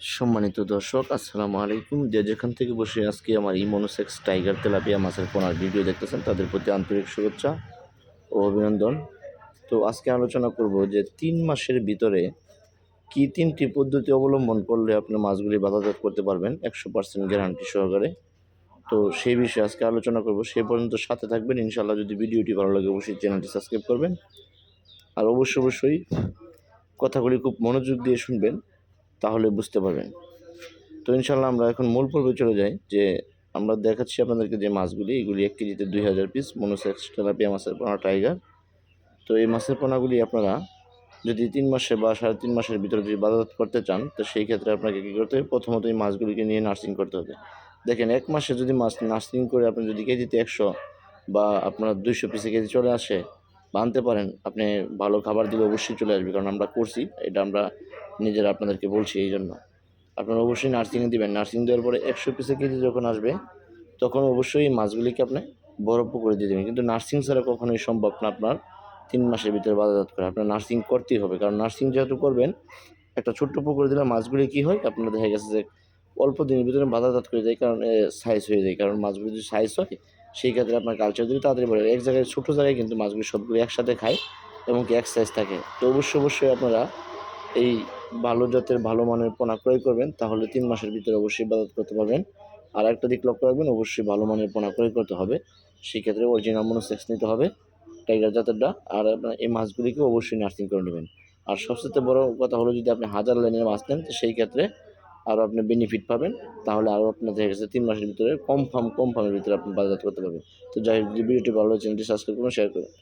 সম্মানিত দর্শক, আসসালামু আলাইকুম। যে যেখান থেকে বসে আজকে আমার ইমোনোসেক্স টাইগার তেলাপিয়া মাছের পোনার ভিডিও দেখতেছেন, তাদের প্রতি আন্তরিক শুভেচ্ছা ও অভিনন্দন। তো আজকে আলোচনা করব যে তিন মাসের ভিতরে কি তিনটি পদ্ধতি অবলম্বন করলে আপনি মাছগুলি বাধাজাত করতে পারবেন, একশো পার্সেন্ট গ্যারান্টি সহকারে। তো সেই বিষয়ে আজকে আলোচনা করব সেই পর্যন্ত সাথে থাকবেন। ইনশাল্লাহ যদি ভিডিওটি ভালো লাগে, অবশ্যই চ্যানেলটি সাবস্ক্রাইব করবেন। আর অবশ্যই অবশ্যই কথাগুলি খুব মনোযোগ দিয়ে শুনবেন। তাহলে বুঝতে পারবেন। তো ইনশাল্লাহ আমরা এখন মূল পর্বে চলে যাই, যে আমরা দেখাচ্ছি আপনাদেরকে যে মাছগুলি, এগুলি এক কেজিতে দুই হাজার পিস মনোসেক্স তেলাপিয়া মাছের পোনা টাইগার তো এই মাছের পোনাগুলি আপনারা যদি তিন মাসে বা সাড়ে তিন মাসের ভিতরে যদি বাজারজাত করতে চান, তো সেই ক্ষেত্রে আপনাকে কী করতে হবে? প্রথমত এই মাছগুলিকে নিয়ে নার্সিং করতে হবে। দেখেন, এক মাসে যদি মাছ নার্সিং করে আপনি যদি কেজিতে একশো বা আপনার দুইশো পিসে কেজি চলে আসে, বা আনতে পারেন, আপনি ভালো খাবার দিলে অবশ্যই চলে আসবে। কারণ আমরা করছি, এটা আমরা নিজেরা আপনাদেরকে বলছি এই জন্য। আপনারা অবশ্যই নার্সিংয়ে দিবেন। নার্সিং দেওয়ার পরে একশো পিসে কেজি যখন আসবে, তখন অবশ্যই মাছগুলিকে আপনি বড় করে দিয়ে দেবেন। কিন্তু নার্সিং ছাড়া কখনোই সম্ভব না আপনার তিন মাসের ভিতরে বাজারজাত করা। আপনার নার্সিং করতেই হবে। কারণ নার্সিং যেহেতু করবেন, একটা ছোট্ট পুকুরে দিলে মাছগুলি কী হয়, আপনার দেখা গেছে যে অল্প দিনের ভিতরে বাজারজাত করে যায় কারণ সাইজ হয়ে যায়। কারণ মাছগুলি যদি সাইজ হয়, সেই ক্ষেত্রে আপনার কালচার দিলে তাড়াতাড়ি হয়। এক জায়গায় ছোটো জায়গায় কিন্তু মাছগুলি সবগুলো একসাথে খায় এবং কি এক সাইজ থাকে। তো অবশ্যই অবশ্যই আপনারা এই ভালো জাতের, ভালো মানের পোনা ক্রয় করবেন, তাহলে তিন মাসের ভিতরে অবশ্যই বাজার করতে পারবেন। আর একটা দিক লক্ষ্য রাখবেন, অবশ্যই ভালো মানের পোনা ক্রয় করতে হবে। সেক্ষেত্রে অরিজিনাল মনোসেক্স নিতে হবে টাইগার জাতেরটা আর আপনার এই মাছগুলিকে অবশ্যই নার্সিং করে নেবেন। আর সবচেয়ে বড় কথা হলো, যদি আপনি হাজার লাইনের মাছ নেন, তো সেই ক্ষেত্রে আরও আপনি বেনিফিট পাবেন। তাহলে আরও আপনার দেখা গেছে তিন মাসের ভিতরে কম ফার্ম কম ফার্মের ভিতরে আপনি বাজার করতে পারবেন। তো যাই হোক ভিডিওটি ভালো চ্যানেলটি সাবস্ক্রাইব করুন শেয়ার করুন।